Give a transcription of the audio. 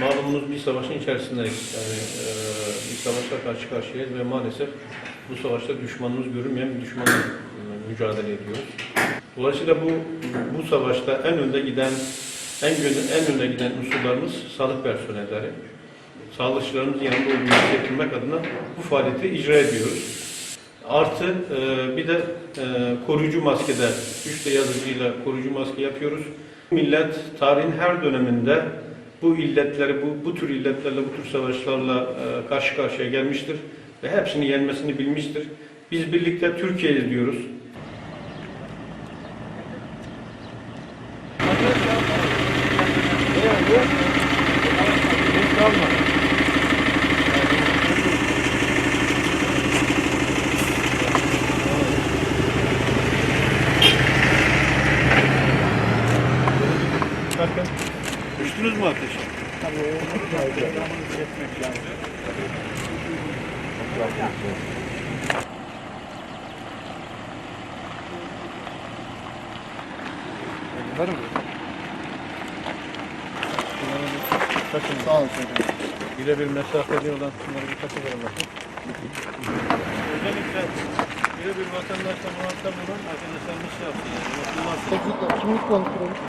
Malumunuz bir savaşın içerisindeyiz. Yani e, bir savaşla karşı karşıyayız ve maalesef bu savaşta düşmanımız görünmeyen bir düşmanla e, mücadele ediyoruz. Dolayısıyla bu bu savaşta en önde giden en en önde giden unsurlarımız sağlık personelleri. Sağlıkçılarımızın yanında olduğunu hissettirmek adına bu faaliyeti icra ediyoruz. Artı e, bir de e, koruyucu maskede, 3D yazıcıyla koruyucu maske yapıyoruz. Millet tarihin her döneminde bu illetleri, bu, bu tür illetlerle, bu tür savaşlarla e, karşı karşıya gelmiştir ve hepsini yenmesini bilmiştir. Biz birlikte Türkiye'yiz diyoruz. Bakın, düştünüz mü ateşe? Var mı? Kaçın. Sağ olun efendim. Birebir mesafeli olan kısımları bir kaçıralım bakın. Özellikle birebir vatandaşla muhatap olan arkadaşlarımız şey yapsın. Yani, kimlik kontrolü.